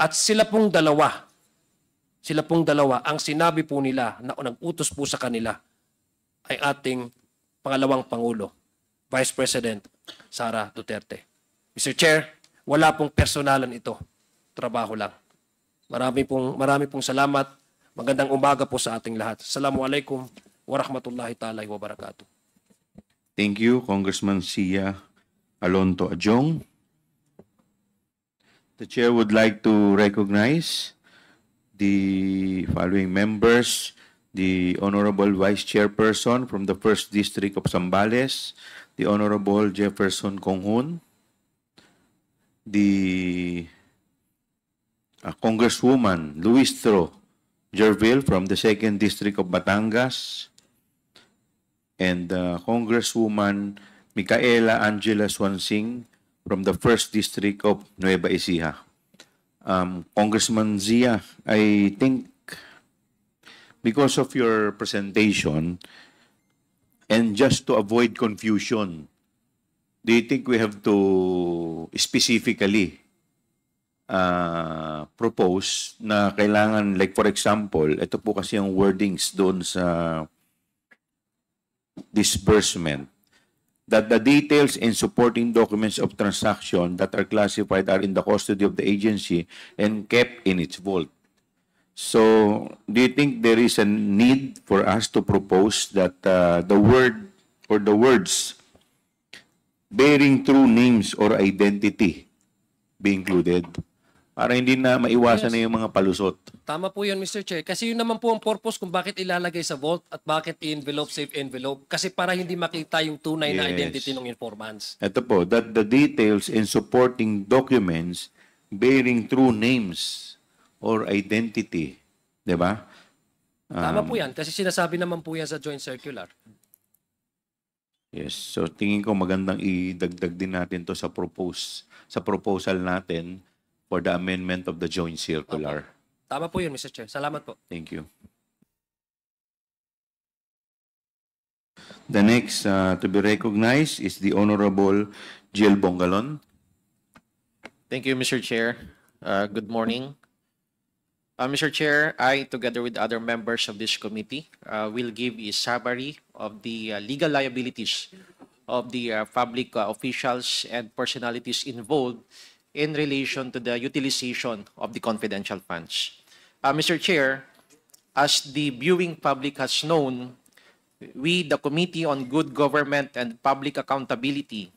At sila pong dalawa, sila pong dalawa, ang sinabi po nila na nag-utos po sa kanila ay ating pangalawang Pangulo, Vice President Sara Duterte. Mr. Chair, wala pong personalan ito. Trabaho lang. Marami pong, marami pong salamat. Magandang umaga po sa ating lahat. Assalamualaikum warahmatullahi ta'ala wabarakatuh. Thank you, Congressman Sia Alonto Ajong. The chair would like to recognize the following members. The Honorable Vice Chairperson from the 1st District of Zambales, the Honorable Jefferson Konghun, the uh, Congresswoman Luistro Jerville from the 2nd District of Batangas, and uh, Congresswoman Micaela Angela Swansing from the 1st District of Nueva Ecija. Um, Congressman Zia, I think because of your presentation and just to avoid confusion, do you think we have to specifically uh, propose na kailangan, like for example, ito po kasi yung wordings doon sa disbursement, that the details and supporting documents of transaction that are classified are in the custody of the agency and kept in its vault. So, do you think there is a need for us to propose that uh, the word or the words bearing true names or identity be included? Para hindi na maiwasan Yes. na yung mga palusot. Tama po yun, Mr. Chair. Kasi yun naman po ang purpose kung bakit ilalagay sa vault at bakit i-envelope, safe envelope. Kasi para hindi makita yung tunay na Yes. identity ng informants. Ito po, that the details and supporting documents bearing true names or identity. Ba? Tama Um, po yan. Kasi sinasabi naman po yan sa joint circular. Yes. So tingin ko magandang idagdag din natin to sa propose sa proposal natin for the amendment of the joint circular. Tama po yun, Mr. Chair. Salamat po. Thank you. The next uh, to be recognized is the Honorable Jill Bongalon. Thank you, Mr. Chair. Uh, Good morning. Uh, Mr. Chair, I, together with other members of this committee, uh, will give a summary of the uh, legal liabilities of the uh, public uh, officials and personalities involved in relation to the utilization of the confidential funds. Uh, Mr. Chair, as the viewing public has known, we, the Committee on Good Government and Public Accountability,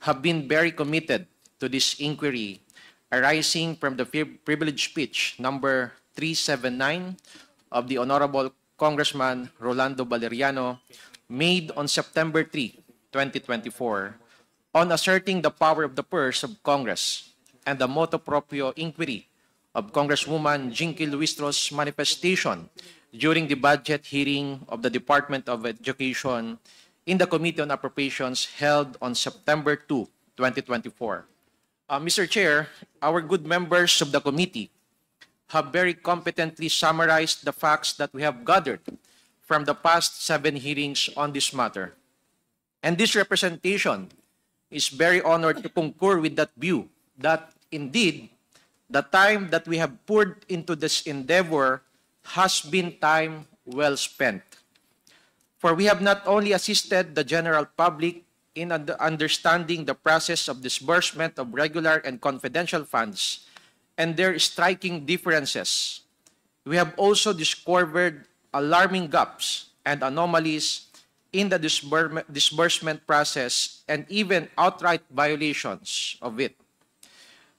have been very committed to this inquiry arising from the pri- privilege speech number 379 of the Honorable Congressman Rolando Valeriano made on September 3, 2024, on asserting the power of the purse of Congress and the motu proprio inquiry of Congresswoman Jinky Luistro's manifestation during the budget hearing of the Department of Education in the Committee on Appropriations held on September 2, 2024. Uh, Mr. Chair, our good members of the committee have very competently summarized the facts that we have gathered from the past seven hearings on this matter. And this representation is very honored to concur with that view that indeed the time that we have poured into this endeavor has been time well spent. For we have not only assisted the general public in understanding the process of disbursement of regular and confidential funds and their striking differences, we have also discovered alarming gaps and anomalies in the disbursement process and even outright violations of it.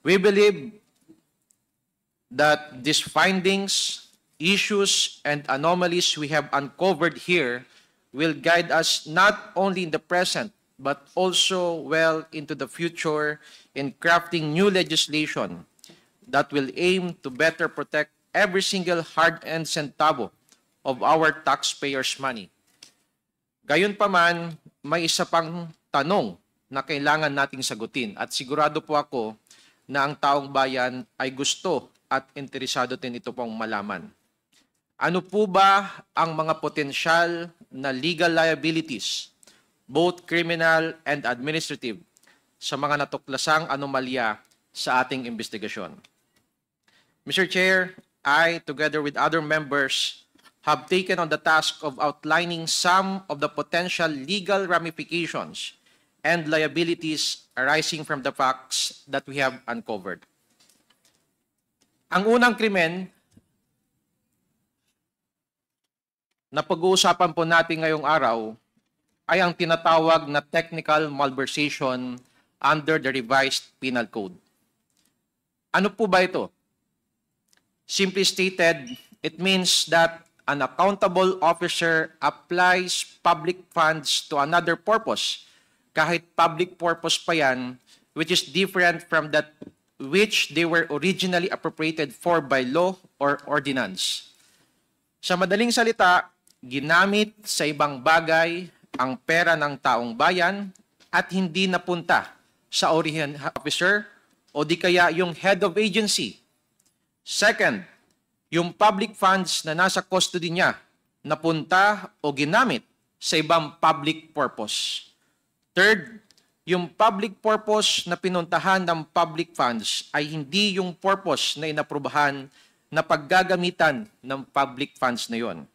We believe that these findings, issues, and anomalies we have uncovered here will guide us not only in the present, but also well into the future in crafting new legislation that will aim to better protect every single hard-earned centavo of our taxpayers' money. Gayunpaman, may isa pang tanong na kailangan nating sagutin at sigurado po ako na ang taong bayan ay gusto at interesado din ito pong malaman. Ano po ba ang mga potensyal na legal liabilities, both criminal and administrative, sa mga natuklasang anomalya sa ating investigasyon? Mr. Chair, I, together with other members, have taken on the task of outlining some of the potential legal ramifications and liabilities arising from the facts that we have uncovered. Ang unang krimen na pag-uusapan po natin ngayong araw ay ang tinatawag na technical malversation under the revised penal code. Ano po ba ito? Simply stated, it means that an accountable officer applies public funds to another purpose, kahit public purpose pa yan, which is different from that which they were originally appropriated for by law or ordinance. Sa madaling salita, ginamit sa ibang bagay ang pera ng taong bayan at hindi napunta sa original officer o di kaya yung head of agency. Second, yung public funds na nasa custody niya napunta o ginamit sa ibang public purpose. Third, yung public purpose na pinuntahan ng public funds ay hindi yung purpose na inaprubahan na paggagamitan ng public funds na yon.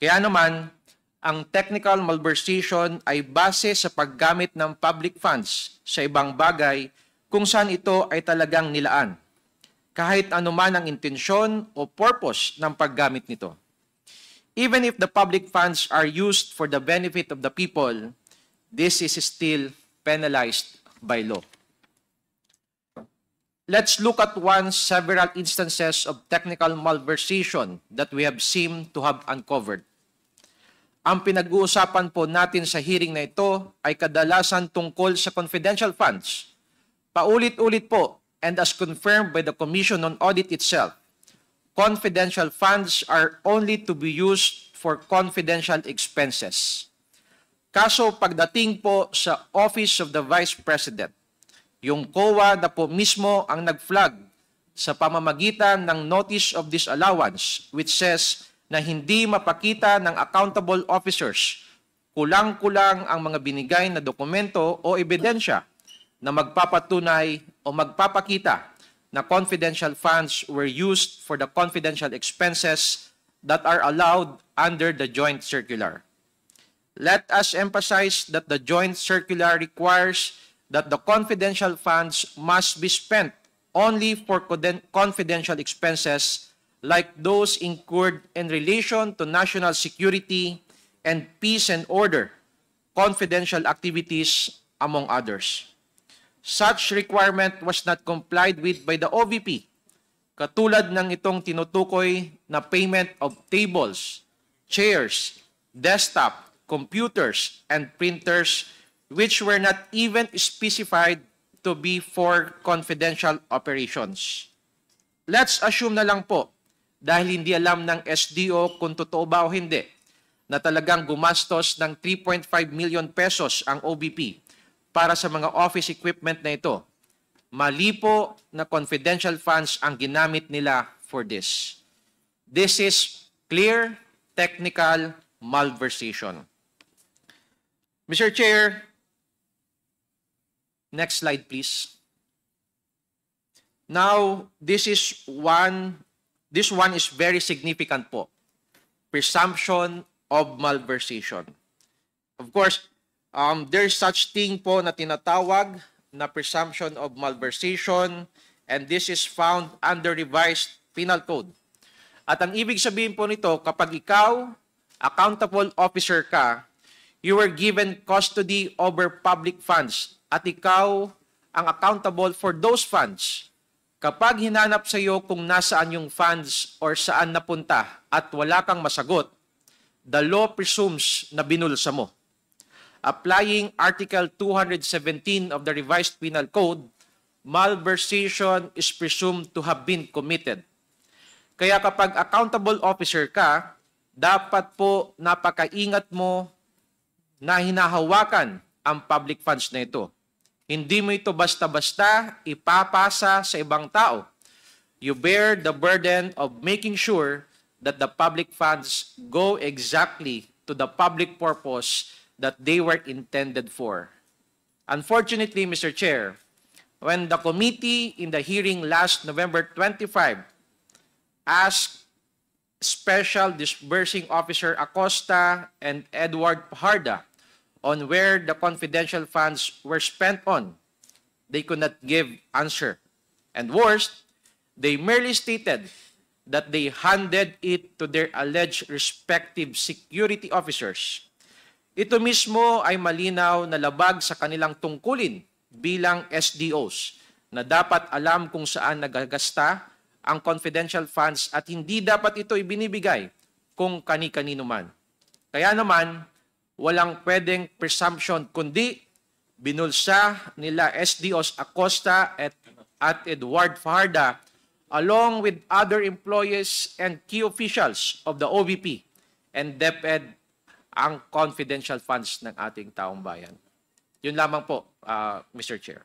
Kaya naman, ang technical malversation ay base sa paggamit ng public funds sa ibang bagay kung saan ito ay talagang nilaan, kahit anuman ang intensyon o purpose ng paggamit nito. Even if the public funds are used for the benefit of the people, this is still penalized by law. Let's look at one several instances of technical malversation that we have seemed to have uncovered. Ang pinag-uusapan po natin sa hearing na ito ay kadalasan tungkol sa confidential funds. Paulit-ulit po, and as confirmed by the Commission on Audit itself, confidential funds are only to be used for confidential expenses. Kaso pagdating po sa Office of the Vice President, yung COA na po mismo ang nag-flag sa pamamagitan ng Notice of Disallowance which says na hindi mapakita ng accountable officers kulang-kulang ang mga binigay na dokumento o ebidensya na magpapatunay o magpapakita na confidential funds were used for the confidential expenses that are allowed under the joint circular. Let us emphasize that the joint circular requires that the confidential funds must be spent only for confidential expenses like those incurred in relation to national security and peace and order, confidential activities, among others. Such requirement was not complied with by the OVP, katulad ng itong tinutukoy na payment of tables, chairs, desktop, computers, and printers which were not even specified to be for confidential operations. Let's assume na lang po dahil hindi alam ng SDO kung totoo ba o hindi na talagang gumastos ng 3.5 million pesos ang OBP para sa mga office equipment na ito. Mali po na confidential funds ang ginamit nila for this. This is clear technical malversation. Mr. Chair, next slide please. Now, this is one This one is very significant po. Presumption of malversation. Of course, um, there's such thing po na tinatawag na presumption of malversation and this is found under revised penal code. At ang ibig sabihin po nito, kapag ikaw, accountable officer ka, you were given custody over public funds at ikaw ang accountable for those funds Kapag hinanap sa iyo kung nasaan yung funds or saan napunta at wala kang masagot, the law presumes na binulsa mo. Applying Article 217 of the Revised Penal Code, malversation is presumed to have been committed. Kaya kapag accountable officer ka, dapat po napakaingat mo na hinahawakan ang public funds na ito. Hindi mo ito basta-basta ipapasa sa ibang tao. You bear the burden of making sure that the public funds go exactly to the public purpose that they were intended for. Unfortunately, Mr. Chair, when the committee in the hearing last November 25 asked Special Disbursing Officer Acosta and Edward Pajarda on where the confidential funds were spent on. They could not give answer. And worst, they merely stated that they handed it to their alleged respective security officers. Ito mismo ay malinaw na labag sa kanilang tungkulin bilang SDOs na dapat alam kung saan nagagasta ang confidential funds at hindi dapat ito ibinibigay kung kani-kanino man. Kaya naman, walang pwedeng presumption kundi binulsa nila SDOs Acosta at, at Edward Fajarda along with other employees and key officials of the OVP and DepEd ang confidential funds ng ating taong bayan. Yun lamang po, uh, Mr. Chair.